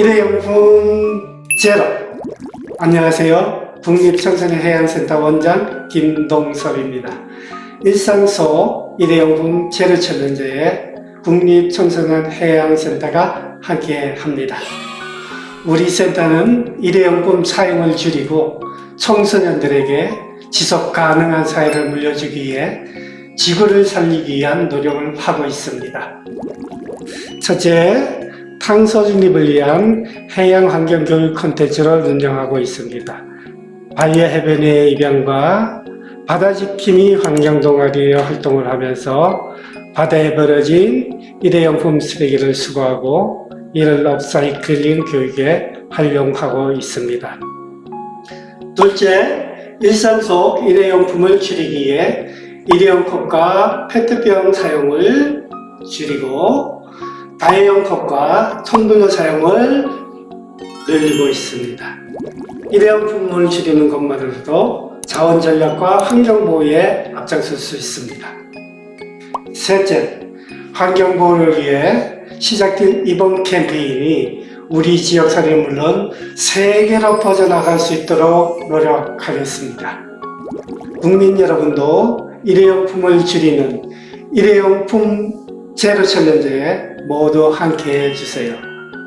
일회용품 제로. 안녕하세요. 국립청소년 해양센터 원장 김동섭입니다. 일상소 일회용품 제로 챌린저에 국립청소년 해양센터가 함께합니다. 우리 센터는 일회용품 사용을 줄이고 청소년들에게 지속 가능한 사회를 물려주기 위해 지구를 살리기 위한 노력을 하고 있습니다. 첫째, 탄소 중립을 위한 해양 환경 교육 콘텐츠를 운영하고 있습니다. 반려 해변의 입양과 바다 지킴이 환경 동아리의 활동을 하면서 바다에 버려진 일회용품 쓰레기를 수거하고 이를 업사이클링 교육에 활용하고 있습니다. 둘째, 일상 속 일회용품을 줄이기 위해 일회용 컵과 페트병 사용을 줄이고 다회용 컵과 텀블러 사용을 늘리고 있습니다. 일회용품을 줄이는 것만으로도 자원 전략과 환경 보호에 앞장설 수 있습니다. 셋째, 환경 보호를 위해 시작된 이번 캠페인이 우리 지역 사회는 물론 세계로 퍼져나갈 수 있도록 노력하겠습니다. 국민 여러분도 일회용품을 줄이는 일회용품 제로 챌린저에 모두 함께 해주세요.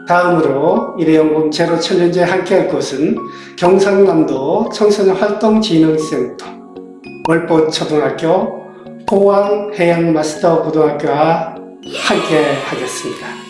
다음으로 일회용품 제로 챌린저에 함께 할 곳은 경상남도 청소년 활동진흥센터, 월포초등학교, 포항해양마스터 고등학교와 함께 하겠습니다.